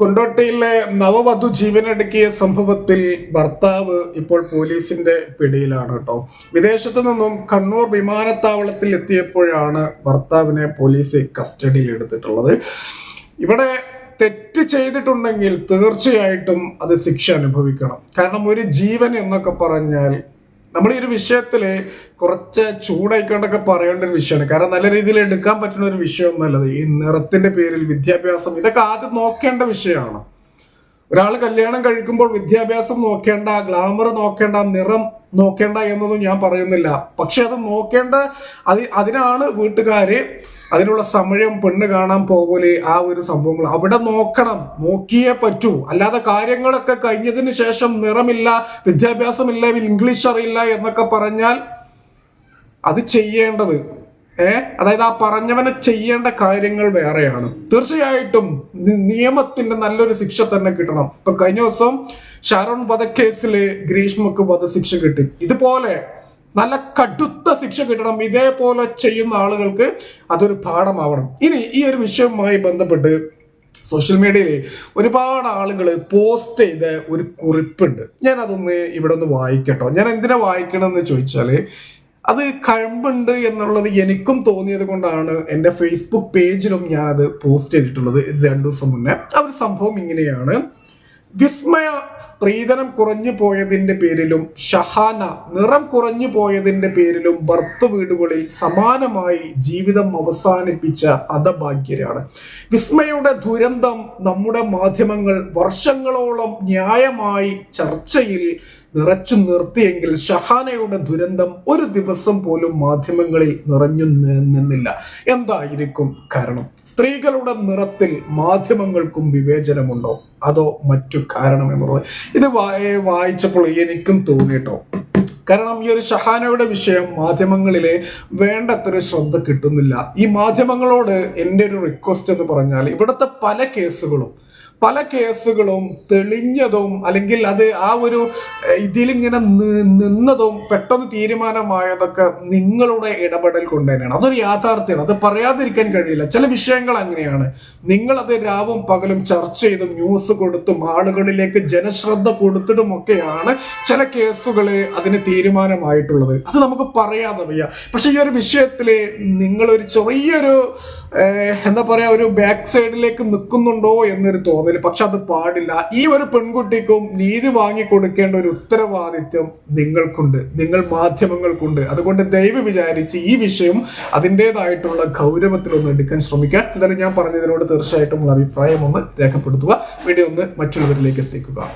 കൊണ്ടോട്ടിയിലെ നവവധു ജീവനടുക്കിയ സംഭവത്തിൽ ഭർത്താവ് ഇപ്പോൾ പോലീസിന്റെ പിടിയിലാണ് കേട്ടോ. വിദേശത്തു നിന്നും കണ്ണൂർ വിമാനത്താവളത്തിൽ എത്തിയപ്പോഴാണ് ഭർത്താവിനെ പോലീസ് കസ്റ്റഡിയിൽ എടുത്തിട്ടുള്ളത്. ഇവിടെ തെറ്റ് ചെയ്തിട്ടുണ്ടെങ്കിൽ തീർച്ചയായിട്ടും അത് ശിക്ഷ അനുഭവിക്കണം. കാരണം ഒരു ജീവൻ എന്നൊക്കെ പറഞ്ഞാൽ നമ്മൾ ഈ ഒരു വിഷയത്തിൽ കുറച്ച് ചൂടായിക്കൊണ്ടൊക്കെ പറയേണ്ട ഒരു വിഷയമാണ്. കാരണം നല്ല രീതിയിൽ എടുക്കാൻ പറ്റുന്ന ഒരു വിഷയം നല്ലത് ഈ നിറത്തിന്റെ പേരിൽ വിദ്യാഭ്യാസം ഇതൊക്കെ ആദ്യം നോക്കേണ്ട വിഷയമാണ്. ഒരാൾ കല്യാണം കഴിക്കുമ്പോൾ വിദ്യാഭ്യാസം നോക്കേണ്ട ഗ്ലാമർ നോക്കേണ്ട നിറം നോക്കേണ്ട എന്നൊന്നും ഞാൻ പറയുന്നില്ല. പക്ഷെ അത് നോക്കേണ്ട അത് അതിനാണ് വീട്ടുകാര് അതിനുള്ള സമയം പെണ്ണ് കാണാൻ പോകലെ ആ ഒരു സംഭവങ്ങൾ. അവിടെ നോക്കണം. നോക്കിയേ പറ്റൂ. അല്ലാതെ കാര്യങ്ങളൊക്കെ കഴിഞ്ഞതിന് ശേഷം നിറമില്ല വിദ്യാഭ്യാസമില്ല ഇംഗ്ലീഷ് അറിയില്ല എന്നൊക്കെ പറഞ്ഞാൽ അത് ചെയ്യേണ്ടത്. ഏ? അതായത് ആ പറഞ്ഞവനെ ചെയ്യേണ്ട കാര്യങ്ങൾ വേറെയാണ്. തീർച്ചയായിട്ടും നിയമത്തിന്റെ നല്ലൊരു ശിക്ഷ തന്നെ കിട്ടണം. ഇപ്പൊ കഴിഞ്ഞ ദിവസം ഷാരോൺ വധക്കേസിൽ ഗ്രീഷ്മക്ക് വധശിക്ഷ കിട്ടി. ഇതുപോലെ നല്ല കടുത്ത ശിക്ഷ കിട്ടണം. ഇതേപോലെ ചെയ്യുന്ന ആളുകൾക്ക് അതൊരു പാഠമാവണം. ഇനി ഈ ഒരു വിഷയവുമായി ബന്ധപ്പെട്ട് സോഷ്യൽ മീഡിയയിൽ ഒരുപാട് ആളുകൾ പോസ്റ്റ് ചെയ്ത ഒരു കുറിപ്പുണ്ട്. ഞാൻ അതൊന്ന് ഇവിടെ ഒന്ന് വായിക്കട്ടോ. ഞാൻ എന്തിനാ വായിക്കണമെന്ന് ചോദിച്ചാൽ അത് കഴമ്പുണ്ട് എന്നുള്ളത് എനിക്കും തോന്നിയത് കൊണ്ടാണ് എന്റെ ഫേസ്ബുക്ക് പേജിലും ഞാൻ അത് പോസ്റ്റ് ചെയ്തിട്ടുള്ളത് രണ്ടു ദിവസം മുന്നേ. ആ ഒരു സംഭവം ഇങ്ങനെയാണ്. വിസ്മയ സ്ത്രീധനം കുറഞ്ഞു പോയതിന്റെ പേരിലും ഷഹാന നിറം കുറഞ്ഞു പോയതിന്റെ പേരിലും ഭർത്ത് വീടുകളിൽ സമാനമായി ജീവിതം അവസാനിപ്പിച്ച അധഭാഗ്യരാണ്. വിസ്മയുടെ ദുരന്തം നമ്മുടെ മാധ്യമങ്ങൾ വർഷങ്ങളോളം ന്യായമായി ചർച്ചയിൽ നിറച്ചു നിർത്തിയെങ്കിൽ ഷഹാനയുടെ ദുരന്തം ഒരു ദിവസം പോലും മാധ്യമങ്ങളിൽ നിറഞ്ഞു നിന്നില്ല. എന്തായിരിക്കും കാരണം? സ്ത്രീകളുടെ നിറത്തിൽ മാധ്യമങ്ങൾക്കും വിവേചനമുണ്ടോ? അതോ മറ്റു കാരണം എന്നുള്ളത് ഇത് വായ- വായിച്ചപ്പോൾ എനിക്കും തോന്നിയിട്ടോ കാരണം ഈ ഒരു ഷഹാനയുടെ വിഷയം മാധ്യമങ്ങളിലെ വേണ്ടത്ര ശ്രദ്ധ കിട്ടുന്നില്ല. ഈ മാധ്യമങ്ങളോട് എന്റെ ഒരു റിക്വസ്റ്റ് എന്ന് പറഞ്ഞാൽ ഇവിടുത്തെ പല കേസുകളും പല കേസുകളും തെളിഞ്ഞതും അല്ലെങ്കിൽ അത് ആ ഒരു ഇതിലിങ്ങനെ നിന്നതും പെട്ടെന്ന് തീരുമാനമായതൊക്കെ നിങ്ങളുടെ ഇടപെടൽ കൊണ്ട് തന്നെയാണ്. അതൊരു യാഥാർത്ഥ്യമാണ്. അത് പറയാതിരിക്കാൻ കഴിയില്ല. ചില വിഷയങ്ങൾ അങ്ങനെയാണ്. നിങ്ങൾ അത് രാവും പകലും ചർച്ച ചെയ്തും ന്യൂസ് കൊടുത്തും ആളുകളിലേക്ക് ജനശ്രദ്ധ കൊടുത്തിട്ടും ഒക്കെയാണ് ചില കേസുകൾ അതിന് തീരുമാനമായിട്ടുള്ളത്. അത് നമുക്ക് പറയാതെ വയ്യ. പക്ഷെ ഈ ഒരു വിഷയത്തിൽ നിങ്ങളൊരു ചെറിയൊരു എന്താ പറയാ ഒരു ബാക്ക് സൈഡിലേക്ക് നിൽക്കുന്നുണ്ടോ എന്നൊരു തോന്നൽ പക്ഷെ അത് പാടില്ല. ഈ ഒരു പെൺകുട്ടിക്കും നീതി വാങ്ങി കൊടുക്കേണ്ട ഒരു ഉത്തരവാദിത്വം നിങ്ങൾക്കുണ്ട്. നിങ്ങൾ മാധ്യമങ്ങൾക്കുണ്ട്. അതുകൊണ്ട് ദയവ് വിചാരിച്ച് ഈ വിഷയം അതിന്റെതായിട്ടുള്ള ഗൗരവത്തിലൊന്ന് എടുക്കാൻ ശ്രമിക്കുക. എന്തായാലും ഞാൻ പറഞ്ഞതിനോട് തീർച്ചയായിട്ടും ഉള്ള അഭിപ്രായം ഒന്ന് രേഖപ്പെടുത്തുക. വീഡിയോ ഒന്ന് മറ്റുള്ളവരിലേക്ക് എത്തിക്കുക.